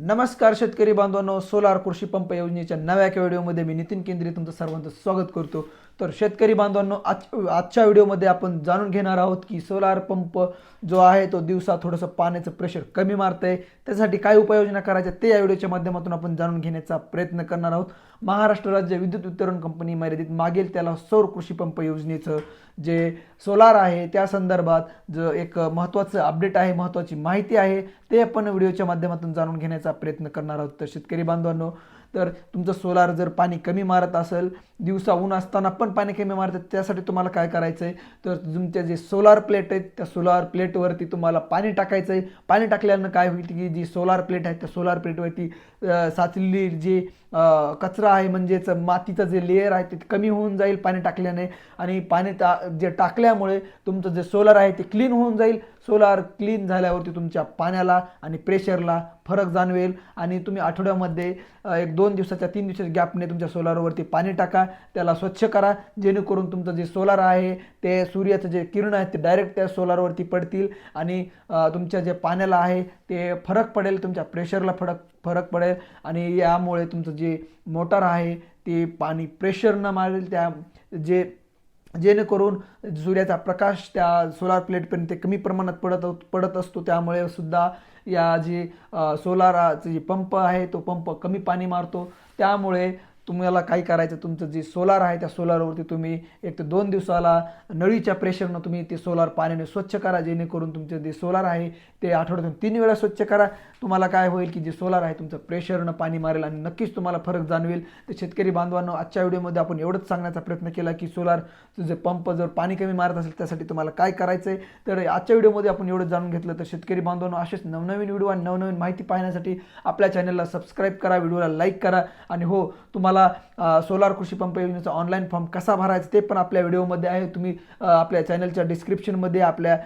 नमस्कार शेतकरी बांधवांनो सोलार कृषी पंप योजनेच्या नव्या एका व्हिडिओमध्ये मी नितीन केंद्रे तुमचं सर्वांचं स्वागत करतो. तर शेतकरी बांधवांनो आज आजच्या व्हिडिओमध्ये आपण जाणून घेणार आहोत की सोलार पंप जो आहे तो दिवसा थोडंसं पाण्याचं प्रेशर कमी मारत आहे त्यासाठी काय उपाययोजना करायच्या ते या व्हिडिओच्या माध्यमातून आपण जाणून घेण्याचा प्रयत्न करणार आहोत. महाराष्ट्र राज्य विद्युत वितरण कंपनी मर्यादित मागेल त्याला सौर कृषी पंप योजनेचं जे सोलार आहे त्या संदर्भात जो एक महत्त्वाचं अपडेट आहे महत्त्वाची माहिती आहे ते आपण व्हिडिओच्या माध्यमातून जाणून घेण्याचा प्रयत्न करणार आहोत. तर शेतकरी बांधवांनो तर तुमचं सोलार जर पाणी कमी मारत असेल दिवसा ऊन असताना पण पाणी कमी मारतात त्यासाठी तुम्हाला काय करायचं आहे तर तुमच्या जे सोलार प्लेट आहेत त्या सोलार प्लेटवरती तुम्हाला पाणी टाकायचं आहे पाणी टाकल्यानं काय होईल की जी सोलार प्लेट आहे त्या सोलार प्लेटवरती साचलेली जी कचरा आहे म्हणजेच मातीचं जे लेअर आहे ते कमी होऊन जाईल पाणी टाकल्याने. आणि पाणी टा जे टाकल्यामुळे तुमचं जे सोलार आहे ते क्लीन होऊन जाईल. सोलार क्लीन झाल्यावरती तुमच्या पाण्याला आणि प्रेशरला फरक जाणवेल. आणि तुम्ही आठवड्यामध्ये एक दोन दिवसाच्या तीन दिवसाच्या गॅपने तुमच्या सोलारवरती पाणी टाका. त्याला स्वच्छ करा. जेणेकरून तुमचं जे सोलार आहे ते सूर्याचं जे किरण आहेत ते डायरेक्ट त्या सोलारवरती पडतील. आणि तुमच्या जे पाण्याला आहे ते फरक पडेल. तुमच्या प्रेशरला फरक फरक पडेल. आणि यामुळे तुमचं जे मोटार आहे ते पाणी प्रेशर न मारेल. त्या जे जेणेकरून सूर्याचा प्रकाश त्या सोलार प्लेटपर्यंत ते कमी प्रमाणात पडत पडत असतो. त्यामुळे सुद्धा या जी सोलाराचे जे पंप आहे तो पंप कमी पाणी मारतो. त्यामुळे तुम्हाला काय करायचं तुमचं जे सोलार आहे त्या सोलारवरती तुम्ही एक ते दोन दिवसाला नळीच्या प्रेशरनं तुम्ही ते सोलार पाण्याने स्वच्छ करा जेणेकरून तुमचं जे सोलार आहे ते आठवड्यातून तीन वेळा स्वच्छ करा. तुम्हाला काय होईल की जे सोलार आहे तुमचं प्रेशरनं पाणी मारेल आणि नक्कीच तुम्हाला फरक जाणवेल. तर शेतकरी बांधवांनो आजच्या व्हिडिओमध्ये आपण एवढंच सांगण्याचा प्रयत्न केला की सोलारचं जे पंप जर पाणी कमी मारत असेल त्यासाठी तुम्हाला काय करायचं आहे तर आजच्या व्हिडिओमध्ये आपण एवढं जाणून घेतलं. तर शेतकरी बांधवांनो असेच नवनवीन व्हिडिओ आणि नवनवीन माहिती पाहण्यासाठी आपल्या चॅनलला सबस्क्राईब करा व्हिडिओला लाईक करा. आणि हो तुम्हाला तुम्हाला सोलार कृषी पंप योजनेचा ऑनलाईन फॉर्म कसा भरायचा ते पण आपल्या व्हिडिओमध्ये आहे. तुम्ही आपल्या चॅनलच्या डिस्क्रिप्शनमध्ये आपल्या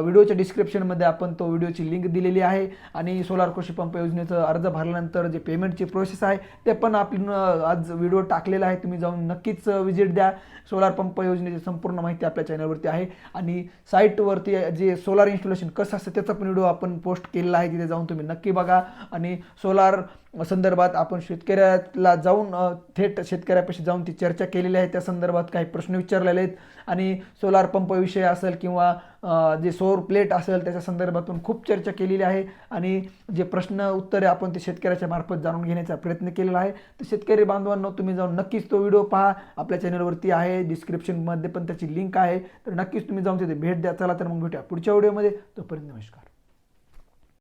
व्हिडिओच्या डिस्क्रिप्शनमध्ये आपण तो व्हिडिओची लिंक दिलेली आहे. आणि सोलार कृषी पंप योजनेचं अर्ज भरल्यानंतर जे पेमेंटची प्रोसेस आहे ते पण आपण आज व्हिडिओ टाकलेला आहे. तुम्ही जाऊन नक्कीच व्हिजिट द्या. सोलार पंप योजनेची संपूर्ण माहिती आपल्या चॅनलवरती आहे. आणि साईटवरती जे सोलार इन्स्टॉलेशन कसं असतं त्याचा पण व्हिडिओ आपण पोस्ट केलेला आहे. तिथे जाऊन तुम्ही नक्की बघा. आणि सोलार संदर्भात आपण शेतकऱ्याला जाऊन थेट शेतकऱ्यापाशी जाऊन ती चर्चा केलेली आहे. त्या संदर्भात काही प्रश्न विचारलेले आहेत. आणि सोलार पंपविषयी असेल किंवा जे सौर प्लेट असेल त्याच्या संदर्भातून खूप चर्चा केलेली आहे. आणि जे प्रश्न उत्तरे आपण ते शेतकऱ्याच्या मार्फत जाणून घेण्याचा प्रयत्न केलेला आहे. तर शेतकरी बांधवांनो तुम्ही जाऊन नक्कीच तो व्हिडिओ पहा. आपल्या चॅनलवरती आहे. डिस्क्रिप्शनमध्ये पण त्याची लिंक आहे. तर नक्कीच तुम्ही जाऊन तिथे भेट द्या. चला तर मग भेटूया पुढच्या व्हिडिओमध्ये. तोपर्यंत नमस्कार.